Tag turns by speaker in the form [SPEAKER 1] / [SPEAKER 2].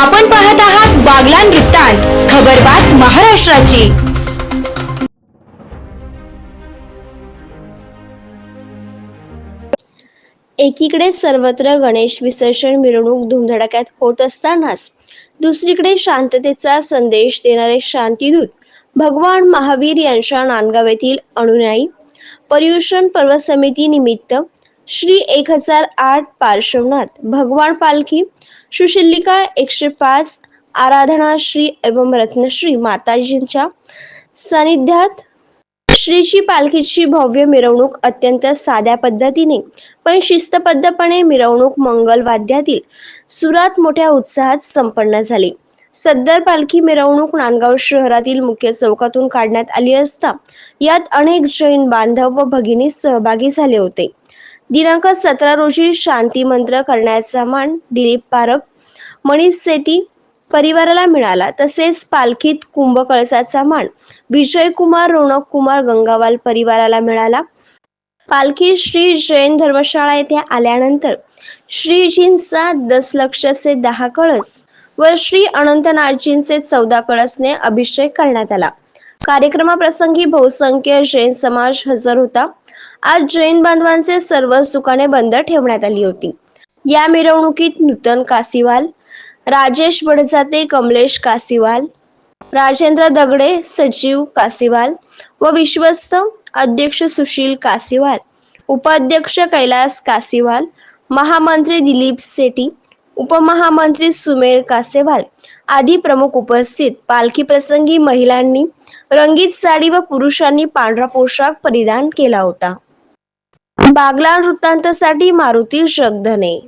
[SPEAKER 1] आपण पाहत आहात बागलान वृत्तांत खबरबात महाराष्ट्राची.
[SPEAKER 2] एकीकडे सर्वत्र गणेश विसर्जन मिरवणूक धुमधडाक्यात होत असतानाच दुसरीकडे शांततेचा संदेश देणारे शांतीदूत भगवान महावीर यांच्या नांदगाव येथील अनुयायी पर्युषण पर्व समिती निमित्त श्री एक हजार आठ पार्श्वनाथ भगवान पालखी सुशिल्लिका एकशे पाच आराधना श्री एवं रत्नश्री माताजींच्या सानिध्यात श्रीची पालखीची भव्य मिरवणूक अत्यंत साध्या पद्धतीने पण शिस्तबद्धपणे मिरवणूक मंगल वाद्यातील सुरात मोठ्या उत्साहात संपन्न झाली. सद्दर पालखी मिरवणूक नांदगाव शहरातील मुख्य चौकातून काढण्यात आली असता यात अनेक जैन बांधव व भगिनी सहभागी झाले होते. दिनांक सतरा रोजी शांती मंत्र करण्याचा मान दिलीप पारख मनीष सेटी परिवाराला मिळाला. तसेच पालखीत कुंभ कळसाचा मान विजय कुमार रोणक कुमार गंगावाल परिवाराला मिळाला. पालखी श्री जैन धर्मशाळा येथे आल्यानंतर श्रीजींचा दशलक्षचे दहा कळस व श्री अनंतनाथजींचे चौदा कळसने अभिषेक करण्यात आला. कार्यक्रमाप्रसंगी बहुसंख्य जैन समाज हजर होता. आज जैन बांधवांचे सर्व दुकाने बंद ठेवण्यात आली होती. या मिरवणुकीत नूतन कासीवाल राजेश बडजाते कमलेश कासीवाल राजेंद्र दगडे सचिव कासीवाल व विश्वस्त अध्यक्ष सुशील कासीवाल उपाध्यक्ष कैलास कासीवाल महामंत्री दिलीप सेठी उपमहामंत्री सुमेर कासेवाल आदी प्रमुख उपस्थित. पालखी प्रसंगी महिलांनी रंगीत साडी व पुरुषांनी पांढरा पोशाख परिधान केला होता. बागला वृत्तांतासाठी मारुती जगधने.